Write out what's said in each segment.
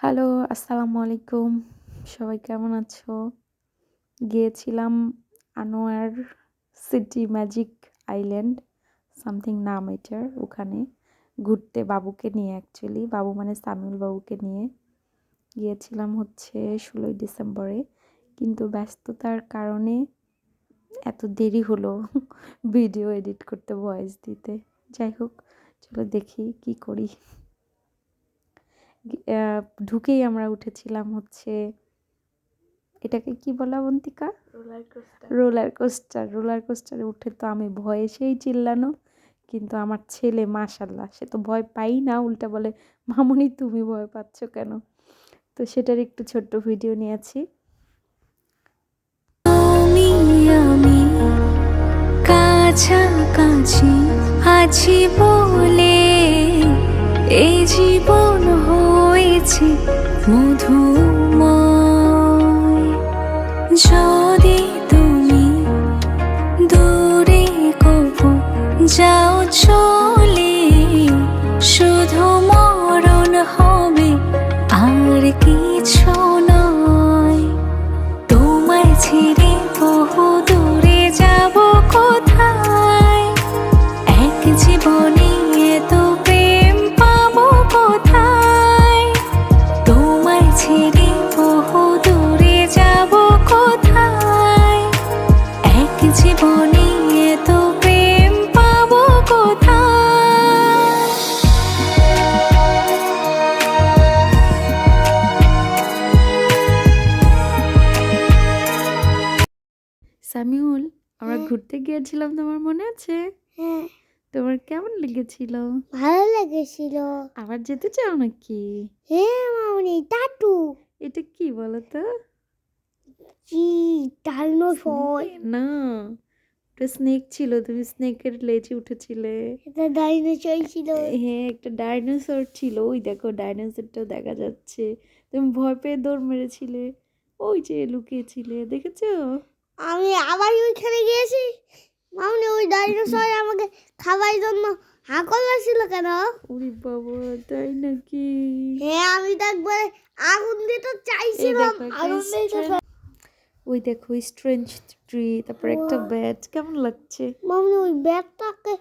Hello আসসালামু আলাইকুম সবাই কেমন আছো? গিয়েছিলাম Anwar city magic island, something নাম এটার ওখানে ঘুরতে বাবুকে নিয়ে অ্যাকচুয়ালি বাবু মানে সামিউল বাবুকে নিয়ে। গিয়েছিলাম হচ্ছে ষোলোই ডিসেম্বরে। কিন্তু ব্যস্ততার কারণে এত দেরি হলো ভিডিও এডিট করতে ভয়েস দিতে। যাই হোক, চলো দেখি কি করি। ঢুকেই আমরা উঠেছিলাম হচ্ছে এটাকে কি বলা বন্তিকা রোলার কোস্টার রোলার কোস্টারে উঠে তো আমি ভয়ে সেই চিল্লানো কিন্তু আমার ছেলে মাশাল্লাহ সে তো ভয় পাই না উল্টা বলে মামুনি তুমি ভয় পাচ্ছ কেন? তো সেটার একটু ছোট্ট ভিডিও নিয়েছি। কাছাকাছি আছি বলে এই জীবন মধুময়। যদি তুমি দূরে কবু যাও সামিউল আমরা ঘুরতে গিয়েছিলাম তোমার মনে আছে? হ্যাঁ। তোমার কেমন লেগেছিল? ভালো লেগেছিল। আবার যেতে চাও নাকি? হ্যাঁ মামনি টাটু এটা কি বলো তো জি ডাইনোসর না ওটা স্নেক ছিল তুমি স্নেকের লেজে উঠেছিলে। এটা ডাইনোসর ছিল। হ্যাঁ একটা ডাইনোসর ছিল ওই দেখো ডাইনোসরটাও দেখা যাচ্ছে। তুমি ভয় পেয়ে দৌড় মেরেছিলে ওই যে লুকিয়েছিলে দেখেছ? আমি আবার ওইখানে গিয়েছি? মামনি ওই ডাইনোসর আমাকে খাবার জন্য হাঁকল ছিল কেন? ওরে বাবা তাই নাকি? হ্যাঁ আমি তো একবার আগুন দিতে চাইছিলাম। আগুন দিতে ওই দেখো স্ট্রেঞ্জ ট্রি তারপর একটা ব্যাট কেমন লাগছে? মামনি ওই ব্যাটটাকে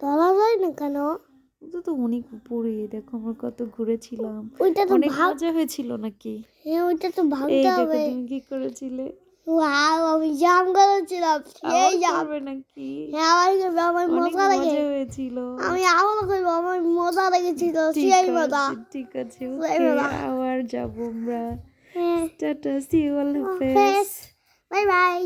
ধরা যায় না কেন? ওটা তো অনেক উপরে দেখো আমরা কত ঘুরেছিলাম। ওইটা তো অনেক মজা হয়েছিল নাকি? হ্যাঁ ওইটা তো দেখো হবে। তুমি কি করেছিলে? ওয়াও আমি জাম করেছিলাম সেই জাম নাকি? হ্যাঁ আমার আমার মজা লাগে হয়েছিল। আমি আবার করব আমার মজা লেগেছিল সেই মজা। ঠিক আছে। আবার যাব আমরা। Tata see you all bye bye